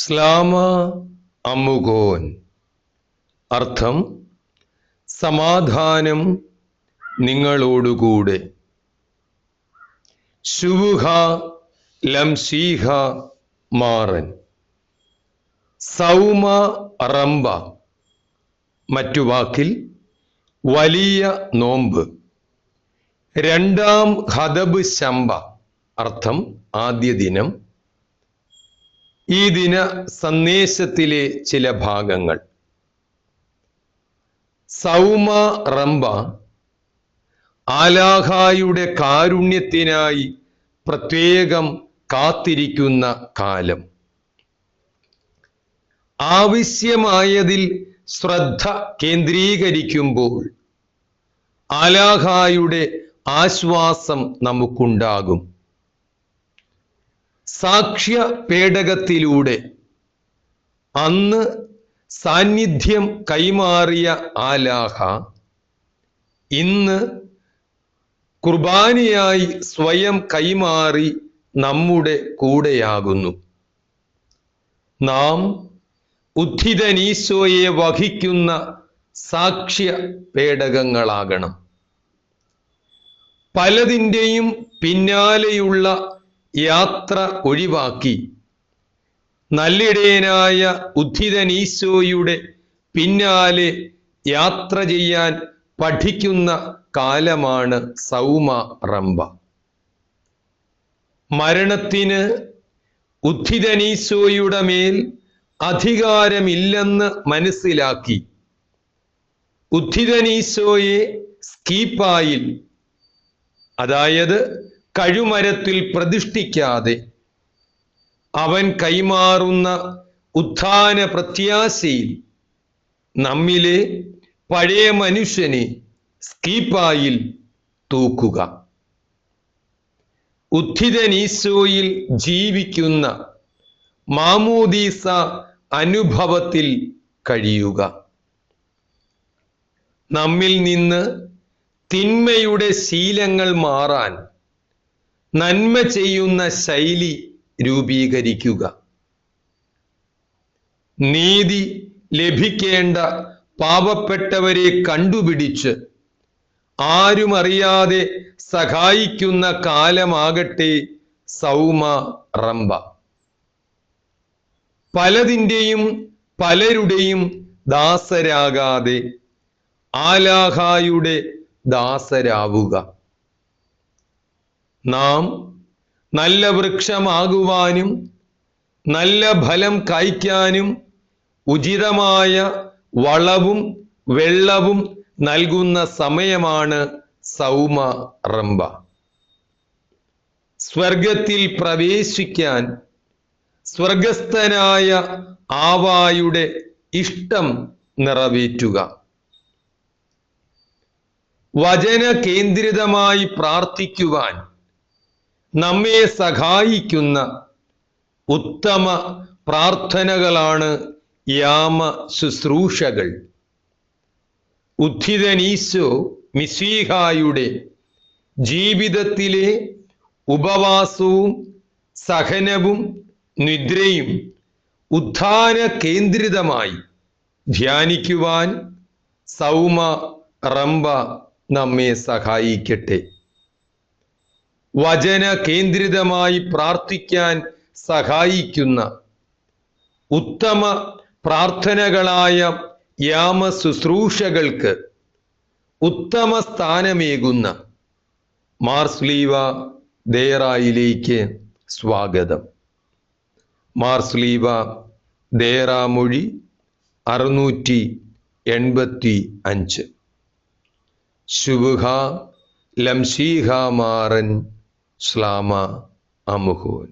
സ്ലാമ അമുകോൻ അർത്ഥം സമാധാനം നിങ്ങളോടുകൂടെ. ശുവുഹ ലംശീഹ മാറൻ. സൗമ റംബ. മറ്റു വാക്കിൽ വലിയ നോമ്പ്. രണ്ടാം ഹദബ് ശമ്പ അർത്ഥം ആദ്യ ദിനം ഈ ദിന സന്ദേശത്തിലെ ചില ഭാഗങ്ങൾ. സൗമ റംബ ആലാഹായുടെ കാരുണ്യത്തിനായി പ്രത്യേകം കാത്തിരിക്കുന്ന കാലം. ആവശ്യമായതിൽ ശ്രദ്ധ കേന്ദ്രീകരിക്കുമ്പോൾ ആലാഹായുടെ ആശ്വാസം നമുക്കുണ്ടാകും. സാക്ഷ്യ പേടകത്തിലൂടെ അന്ന് സാന്നിധ്യം കൈമാറിയ ആലാഹ ഇന്ന് കുർബാനയായി സ്വയം കൈമാറി നമ്മുടെ കൂടെയാകുന്നു. നാം ഉദ്ധിതനീശോയെ വഹിക്കുന്ന സാക്ഷ്യ പേടകങ്ങളാകണം പലതിന്റെയും പിന്നാലെയുള്ള യാത്ര ഒഴിവാക്കി. നല്ലിടയനായ ഉദ്ധിതനീശോയുടെ പിന്നാലെ യാത്ര ചെയ്യാൻ പഠിക്കുന്ന കാലമാണ് സൗമ റംബ മരണത്തിന് ഉദ്ധിതനീശോയുടെ മേൽ അധികാരമില്ലെന്ന് മനസ്സിലാക്കി. ഉദ്ധിതനീശോയെ സ്കീപ്പായിൽ അതായത് കഴുമരത്തിൽ പ്രതിഷ്ഠിക്കാതെ അവൻ കൈമാറുന്ന ഉത്ഥാന പ്രത്യാശയിൽ നമ്മിലെ പഴയ മനുഷ്യനെ സ്കീപ്പായിൽ തൂക്കുക. ഉദ്ധിതനീശോയിൽ ജീവിക്കുന്ന മാമോദീസ അനുഭവത്തിൽ കഴിയുക. നമ്മിൽ നിന്ന് തിന്മയുടെ ശീലങ്ങൾ മാറാൻ നന്മ ചെയ്യുന്ന ശൈലി രൂപീകരിക്കുക. നീതി ലഭിക്കേണ്ട പാവപ്പെട്ടവരെ കണ്ടുപിടിച്ച് ആരും അറിയാതെ സഹായിക്കുന്ന കാലമാകട്ടെ സൗമ റംബ പലതിന്റെയും പലരുടെയും ദാസരാകാതെ ആലാഹായുടെ ദാസരാവുക. നാം നല്ല വൃക്ഷമാകുവാനും നല്ല ഫലം കായ്ക്കാനും ഉചിതമായ വളവും വെള്ളവും നൽകുന്ന സമയമാണ് സൗമ റംബ സ്വർഗത്തിൽ പ്രവേശിക്കാൻ സ്വർഗസ്ഥനായ ആവായുടെ ഇഷ്ടം നിറവേറ്റുക. വചന കേന്ദ്രിതമായി പ്രാർത്ഥിക്കുവാൻ നമ്മെ സഹായിക്കുന്ന ഉത്തമ പ്രാർത്ഥനകളാണ് യാമ ശുശ്രൂഷകൾ. ഉദ്ധിതനീശോ മിസ്വീഹായുടെ ജീവിതത്തിലെ ഉപവാസവും സഹനവും നിദ്രയും ഉദ്ധാന കേന്ദ്രിതമായി ധ്യാനിക്കുവാൻ സൗമ റംബ നമ്മെ സഹായിക്കട്ടെ. വചന കേന്ദ്രിതമായി പ്രാർത്ഥിക്കാൻ സഹായിക്കുന്ന ഉത്തമ പ്രാർത്ഥനകളായ യാമ ശുശ്രൂഷകൾക്ക് ഉത്തമ സ്ഥാനമേകുന്ന മാർസ്ലീവ ദേറായിലേക്ക് സ്വാഗതം. മാർസ്ലീവ ദേറാമൊഴി അറുന്നൂറ്റി എൺപത്തി അഞ്ച് ശുഭുഹ ലംശീഹ മാറൻ ശ്ലാമ അമുഹോൻ